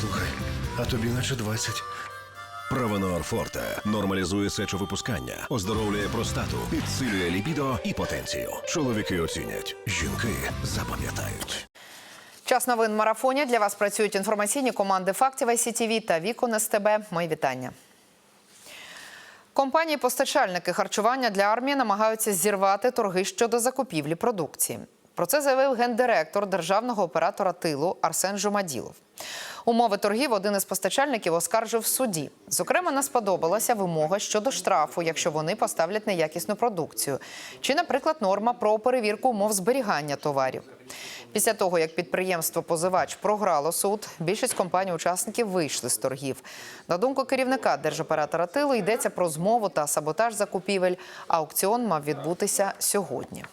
Слухай, а тобі наче 20. Правонор Форте нормалізує сечовипускання, оздоровлює простату, підсилює лібідо і потенцію. Чоловіки оцінять, жінки запам'ятають. Час новин в марафоні. Для вас працюють інформаційні команди фактів ICTV та Вікон СТБ. Мої вітання. Компанії-постачальники харчування для армії намагаються зірвати торги щодо закупівлі продукції. Про це заявив гендиректор державного оператора тилу Арсен Жумаділов. Умови торгів один із постачальників оскаржив в суді. Зокрема, не сподобалася вимога щодо штрафу, якщо вони поставлять неякісну продукцію, чи, наприклад, норма про перевірку умов зберігання товарів. Після того, як підприємство позивач програло суд, більшість компаній-учасників вийшли з торгів. На думку керівника держоператора тилу йдеться про змову та саботаж закупівель. Аукціон мав відбутися сьогодні.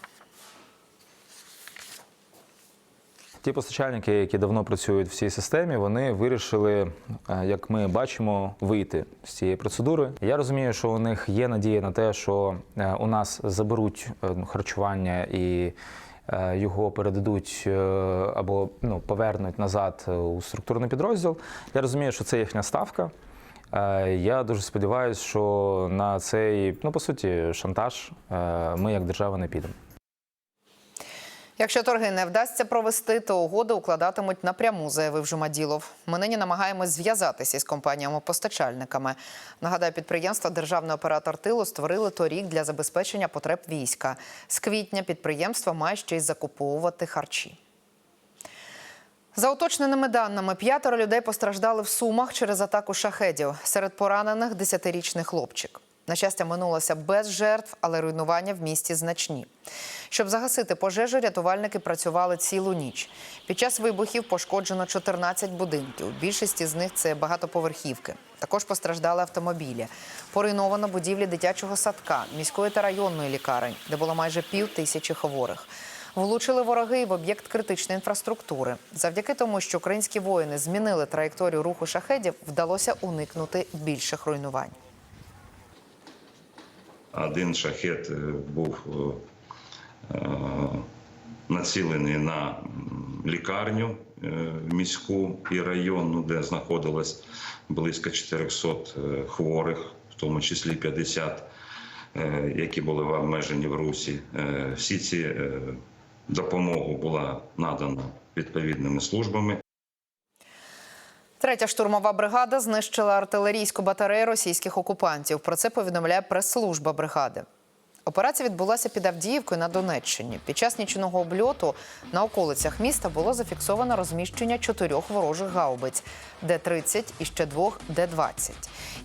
Ті постачальники, які давно працюють в цій системі, вони вирішили, е, як ми бачимо, вийти з цієї процедури. Я розумію, що у них є надія на те, що е, у нас заберуть е, харчування і його передадуть або ну, повернуть назад у структурний підрозділ. Я розумію, що це їхня ставка. Я дуже сподіваюся, що на цей, ну по суті, шантаж ми як держава не підемо. Якщо торги не вдасться провести, то угоди укладатимуть напряму, заявив Жумаділов. Ми нині намагаємось зв'язатися із компаніями-постачальниками. Нагадаю, підприємства Державний оператор тилу створили торік для забезпечення потреб війська. З квітня підприємство має ще й закуповувати харчі. За уточненими даними, п'ятеро людей постраждали в Сумах через атаку шахедів. Серед поранених – 10-річний хлопчик. На щастя, минулося без жертв, але руйнування в місті значні. Щоб загасити пожежу, рятувальники працювали цілу ніч. Під час вибухів пошкоджено 14 будинків. Більшість із них це багатоповерхівки. Також постраждали автомобілі. Поруйновано будівлі дитячого садка, міської та районної лікарень, де було майже пів тисячі хворих. Влучили вороги і в об'єкт критичної інфраструктури. Завдяки тому, що українські воїни змінили траєкторію руху шахедів, вдалося уникнути більших руйнувань. Один шахет е, був е, е, націлений на лікарню міську і районну, де знаходилось близько 400 е, хворих, в тому числі 50, е, які були обмежені в русі. Всі ці допомогу була надана відповідними службами. Третя штурмова бригада знищила артилерійську батарею російських окупантів. Про це повідомляє прес-служба бригади. Операція відбулася під Авдіївкою на Донеччині. Під час нічного обльоту на околицях міста було зафіксовано розміщення чотирьох ворожих гаубиць Д-30 і ще двох Д-20.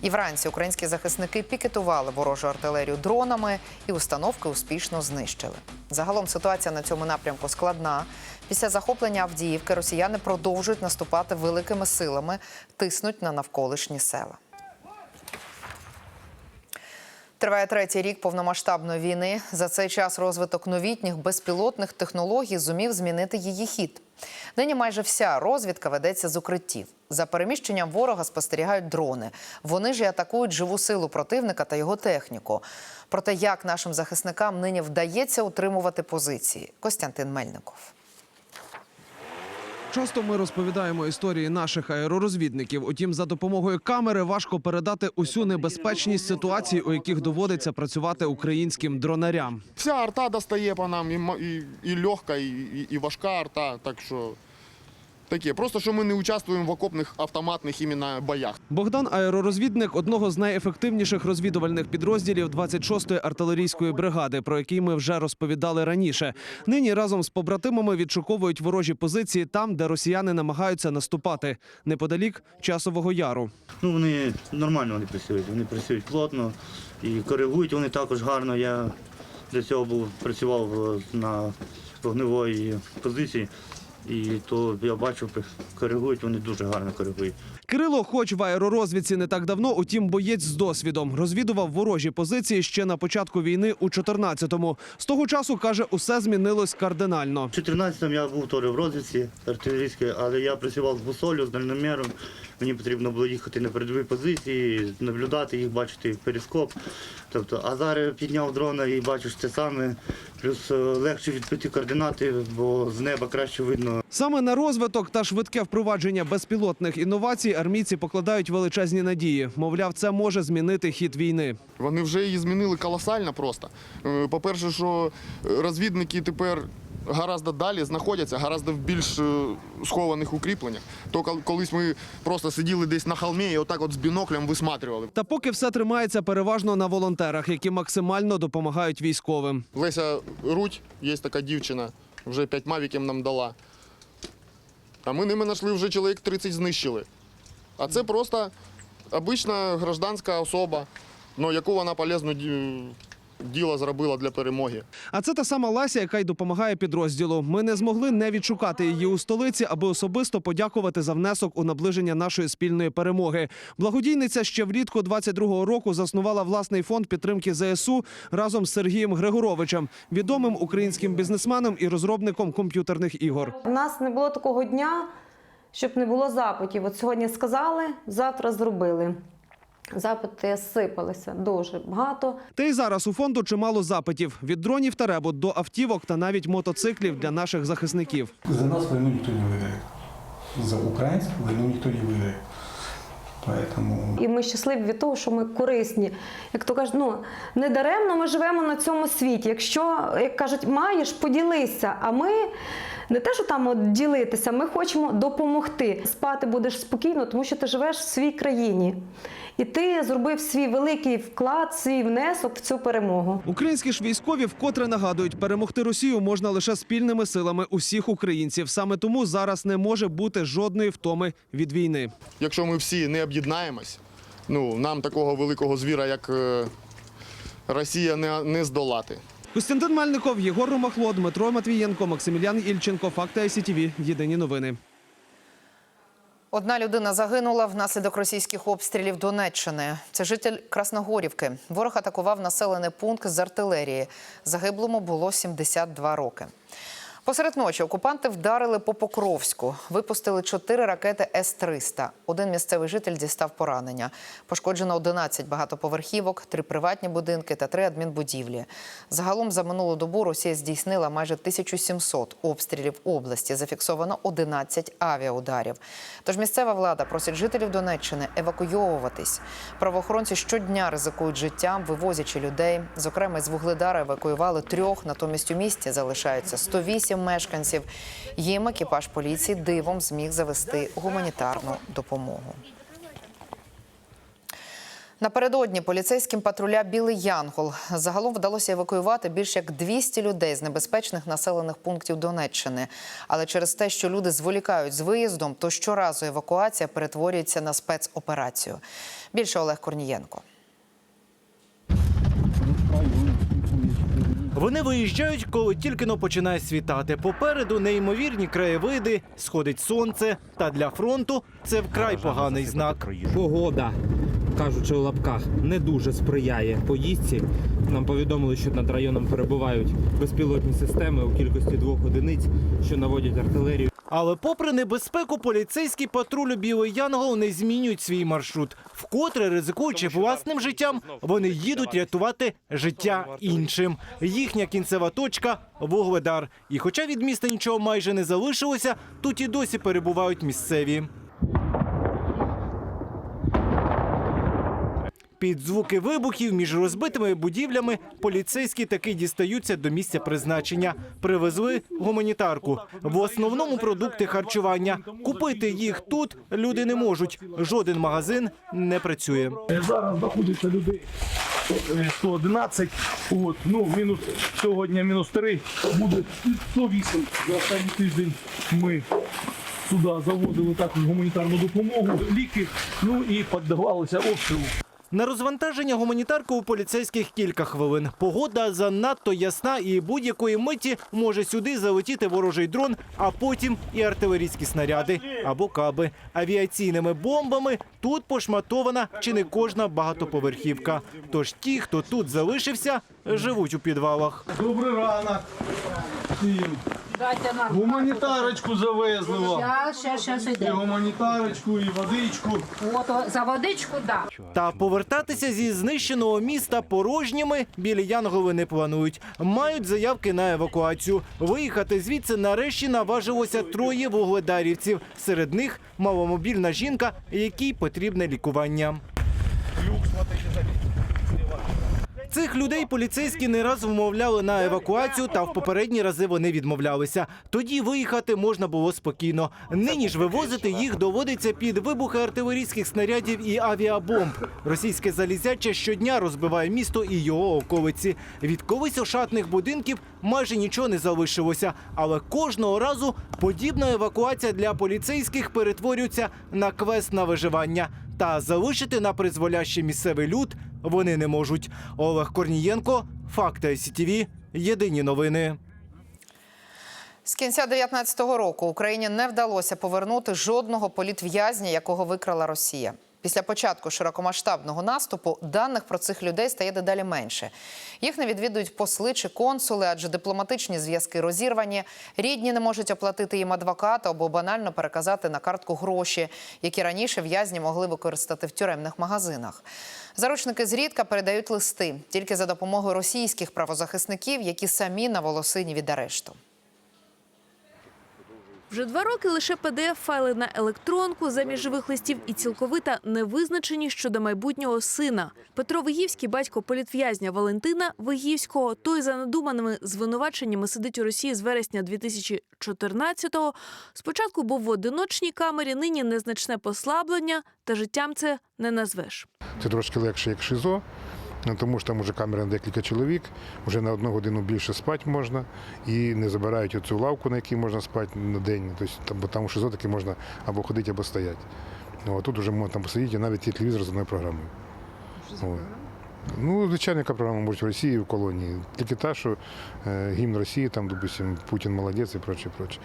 І вранці українські захисники пікетували ворожу артилерію дронами і установки успішно знищили. Загалом ситуація на цьому напрямку складна. Після захоплення Авдіївки росіяни продовжують наступати великими силами, тиснуть на навколишні села. Триває третій рік повномасштабної війни. За цей час розвиток новітніх безпілотних технологій зумів змінити її хід. Нині майже вся розвідка ведеться з укриттів. За переміщенням ворога спостерігають дрони. Вони ж і атакують живу силу противника та його техніку. Про те, як нашим захисникам нині вдається утримувати позиції. Костянтин Мельников. Часто ми розповідаємо історії наших аеророзвідників. Утім, за допомогою камери важко передати усю небезпечність ситуацій, у яких доводиться працювати українським дронарям. Вся арта достає по нам, і, і, і легка, і, і важка арта. Так що таке. Просто що ми не участвуємо в окопних автоматних іменно боях. Богдан аеророзвідник одного з найефективніших розвідувальних підрозділів 26-ї артилерійської бригади, про який ми вже розповідали раніше. Нині разом з побратимами відшуковують ворожі позиції там, де росіяни намагаються наступати неподалік часового яру. Ну, вони нормально вони працюють. Вони працюють плотно і коригують вони також гарно. Я для цього був працював е, на вогневої позиції. І то я бачу, коригують, вони дуже гарно коригують. Кирило, хоч в аеророзвідці не так давно, утім боєць з досвідом, розвідував ворожі позиції ще на початку війни у 14-му. З того часу каже, усе змінилось кардинально. У 14-му я був теж в розвідці артилерійській, але я працював з бусолю, з дальноміром. Мені потрібно було їхати на передові позиції, наблюдати їх, бачити перископ. Тобто, а зараз підняв дрона і бачиш те саме. Плюс е, легше відбити координати, бо з неба краще видно. Саме на розвиток та швидке впровадження безпілотних інновацій армійці покладають величезні надії. Мовляв, це може змінити хід війни. Вони вже її змінили колосально просто. Е, По-перше, що розвідники тепер гораздо далі знаходяться, гораздо в більш е, схованих укріпленнях. То колись ми просто сиділи десь на холмі і отак от з біноклем висматрювали. Та поки все тримається переважно на волонтерах, які максимально допомагають військовим. Леся Рудь, є така дівчина, вже п'ять мавіків нам дала. А ми ними знайшли вже чоловік 30 знищили. А це просто обична гражданська особа, ну, яку вона полезну діло зробила для перемоги. А це та сама Лася, яка й допомагає підрозділу. Ми не змогли не відшукати її у столиці, аби особисто подякувати за внесок у наближення нашої спільної перемоги. Благодійниця ще влітку 22-го року заснувала власний фонд підтримки ЗСУ разом з Сергієм Григоровичем, відомим українським бізнесменом і розробником комп'ютерних ігор. У нас не було такого дня, щоб не було запитів. От сьогодні сказали, завтра зробили. Запити сипалися дуже багато. Та й зараз у фонду чимало запитів від дронів та ребут до автівок та навіть мотоциклів для наших захисників. За нас войну никто не выиграет. За украинцев войну никто не выиграет. Поэтому І ми щасливі від того, що ми корисні. Як то кажуть, ну не даремно ми живемо на цьому світі. Якщо, як кажуть, маєш, поділися. А ми не те, що там от ділитися, ми хочемо допомогти. Спати будеш спокійно, тому що ти живеш в своїй країні. І ти зробив свій великий вклад, свій внесок в цю перемогу. Українські ж військові вкотре нагадують, перемогти Росію можна лише спільними силами усіх українців. Саме тому зараз не може бути жодної втоми від війни. Якщо ми всі не об'єднаємось, ну, нам такого великого звіра, як е, Росія, не, не здолати. Костянтин Мельников, Єгор Ромахло, Дмитро Матвієнко, Максимілян Ільченко. Факти ICTV. Єдині новини. Одна людина загинула внаслідок російських обстрілів Донеччини. Це житель Красногорівки. Ворог атакував населений пункт з артилерії. Загиблому було 72 роки. Посеред ночі окупанти вдарили по Покровську. Випустили чотири ракети С-300. Один місцевий житель дістав поранення. Пошкоджено 11 багатоповерхівок, три приватні будинки та три адмінбудівлі. Загалом за минулу добу Росія здійснила майже 1700 обстрілів області. Зафіксовано 11 авіаударів. Тож місцева влада просить жителів Донеччини евакуйовуватись. Правоохоронці щодня ризикують життям, вивозячи людей. Зокрема, з Вугледара евакуювали трьох. Натомість у місті залишається 108 мешканців. Їм екіпаж поліції дивом зміг завести гуманітарну допомогу. Напередодні поліцейським патруля Білий Янгол загалом вдалося евакуювати більш як 200 людей з небезпечних населених пунктів Донеччини. Але через те, що люди зволікають з виїздом, то щоразу евакуація перетворюється на спецоперацію. Більше Олег Корнієнко. Вони виїжджають, коли тільки но починає світати. Попереду неймовірні краєвиди, сходить сонце. Та для фронту це вкрай поганий знак. Погода, кажучи у лапках, не дуже сприяє поїздці. Нам повідомили, що над районом перебувають безпілотні системи у кількості двох одиниць, що наводять артилерію. Але, попри небезпеку, поліцейські патрулю Білий Янгол не змінюють свій маршрут. Вкотре ризикуючи власним життям, вони їдуть рятувати життя іншим. Їхня кінцева точка Вугледар. І хоча від міста нічого майже не залишилося, тут і досі перебувають місцеві. Під звуки вибухів між розбитими будівлями поліцейські таки дістаються до місця призначення. Привезли гуманітарку. В основному продукти харчування. Купити їх тут люди не можуть. Жоден магазин не працює. Зараз знаходиться людей е, 111, от, ну, мінус сьогодні мінус 3, буде 108. За останній тиждень ми сюди заводили також гуманітарну допомогу, ліки, ну і піддавалися обстрілу. На розвантаження гуманітарки у поліцейських кілька хвилин. Погода занадто ясна і будь-якої миті може сюди залетіти ворожий дрон, а потім і артилерійські снаряди або каби. Авіаційними бомбами тут пошматована чи не кожна багатоповерхівка. Тож ті, хто тут залишився, живуть у підвалах. Добрий ранок. всім. Гуманітарочку завезли вам. І гуманітарочку, і водичку. За водичку, да. Та повертатися зі знищеного міста порожніми білі янголи не планують. Мають заявки на евакуацію. Виїхати звідси нарешті наважилося троє вугледарівців. Серед них маломобільна жінка, якій потрібне лікування. Цих людей поліцейські не раз вмовляли на евакуацію, та в попередні рази вони відмовлялися. Тоді виїхати можна було спокійно. Нині ж вивозити їх доводиться під вибухи артилерійських снарядів і авіабомб. Російське залізяче щодня розбиває місто і його околиці. Від колись ошатних будинків майже нічого не залишилося, але кожного разу подібна евакуація для поліцейських перетворюється на квест на виживання. Та залишити на призволяще місцевий люд вони не можуть. Олег Корнієнко, Факти СІТІВІ, Єдині новини. З кінця 19-го року Україні не вдалося повернути жодного політв'язня, якого викрала Росія. Після початку широкомасштабного наступу даних про цих людей стає дедалі менше. Їх не відвідують посли чи консули, адже дипломатичні зв'язки розірвані. Рідні не можуть оплатити їм адвоката або банально переказати на картку гроші, які раніше в'язні могли використати в тюремних магазинах. Заручники зрідка передають листи тільки за допомогою російських правозахисників, які самі на волосині від арешту. Вже два роки лише PDF-файли на електронку замість живих листів і цілковита невизначеність щодо майбутнього сина. Петро Вигівський, батько політв'язня Валентина Вигівського, той за надуманими звинуваченнями сидить у Росії з вересня 2014-го. Спочатку був в одиночній камері, нині незначне послаблення, та життям це не назвеш. Це трошки легше, як ШИЗО, ну, тому що там вже камера на декілька чоловік, вже на одну годину більше спати можна і не забирають оцю лавку, на якій можна спати на день. Тобто, бо там у ШИЗО таки можна або ходити, або стояти. Ну, а тут вже можна там посидіти, навіть є телевізор з одною програмою. От. Ну, звичайно, яка програма може в Росії в колонії. Тільки та, що е, гімн Росії, там, допустим, Путін молодець і проче, проче.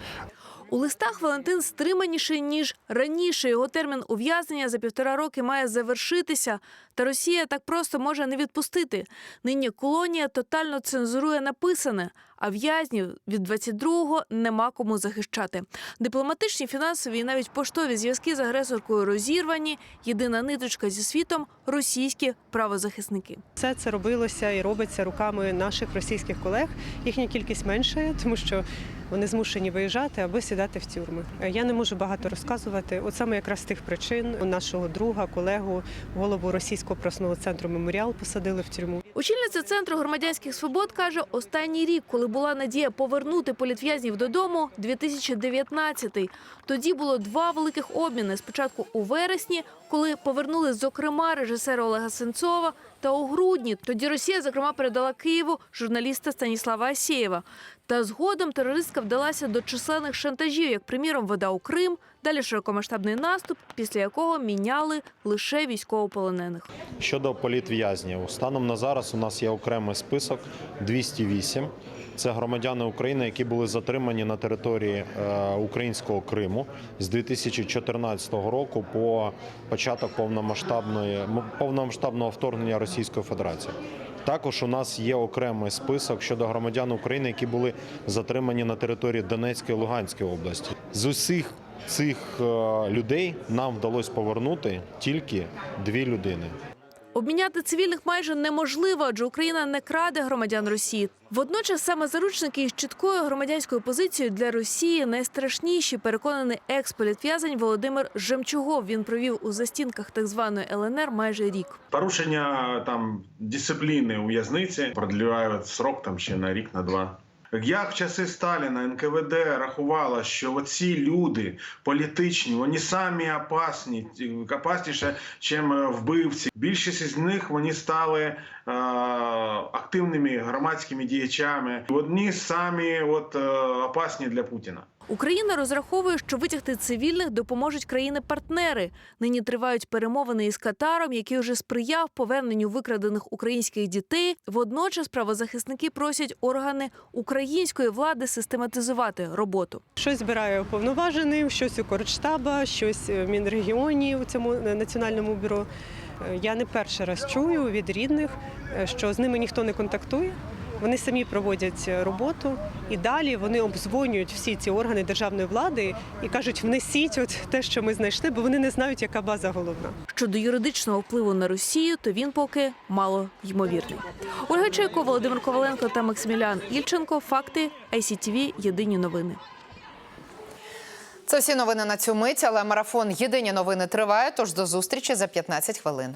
У листах Валентин стриманіший, ніж раніше. Його термін ув'язнення за півтора роки має завершитися. Та Росія так просто може не відпустити. Нині колонія тотально цензурує написане, а в'язнів від 22-го нема кому захищати. Дипломатичні, фінансові і навіть поштові зв'язки з агресоркою розірвані. Єдина ниточка зі світом російські правозахисники. Все це робилося і робиться руками наших російських колег. Їхня кількість меншає, тому що вони змушені виїжджати або сідати в тюрми. Я не можу багато розказувати. От саме якраз тих причин у нашого друга, колегу, голову російського просного центру меморіал посадили в тюрму. Очільниця центру громадянських свобод каже, останній рік, коли була надія повернути політв'язнів додому, 2019-й. Тоді було два великих обміни. Спочатку у вересні, коли повернули, зокрема, режисера Олега Сенцова, та у грудні. Тоді Росія, зокрема, передала Києву журналіста Станіслава Асєєва. Та згодом терористка вдалася до численних шантажів, як приміром вода у Крим, далі широкомасштабний наступ, після якого міняли лише військовополонених. Щодо політв'язнів, станом на зараз у нас є окремий список 208. Це громадяни України, які були затримані на території е, українського Криму з 2014 року по початок повномасштабної повномасштабного вторгнення Російської Федерації. Також у нас є окремий список щодо громадян України, які були затримані на території Донецької і Луганської області. З усіх цих е, людей нам вдалося повернути тільки дві людини. Обміняти цивільних майже неможливо, адже Україна не краде громадян Росії. Водночас саме заручники із чіткою громадянською позицією для Росії найстрашніші, переконаний екс-політв'язень Володимир Жемчугов. Він провів у застінках так званої ЛНР майже рік. Порушення там дисципліни у в'язниці продлівають срок там ще на рік, на два. Як в часи Сталіна НКВД рахувала, що оці люди політичні, вони самі опасні, опасніше, ніж вбивці. Більшість із них вони стали е, активними громадськими діячами. Одні самі от, е, опасні для Путіна. Україна розраховує, що витягти цивільних допоможуть країни-партнери. Нині тривають перемовини із Катаром, який вже сприяв поверненню викрадених українських дітей. Водночас правозахисники просять органи української влади систематизувати роботу. Щось збирає уповноважений, щось у Корчтаба, щось в Мінрегіоні у цьому національному бюро. Е, Я не перший раз чую від рідних, е, що з ними ніхто не контактує. Вони самі проводять роботу і далі вони обдзвонюють всі ці органи державної влади і кажуть, внесіть от те, що ми знайшли, бо вони не знають, яка база головна. Щодо юридичного впливу на Росію, то він поки мало ймовірний. Ольга Чайко, Володимир Коваленко та Максимілян Ільченко. Факти ICTV. Єдині новини. Це всі новини на цю мить, але марафон Єдині новини триває. Тож до зустрічі за 15 хвилин.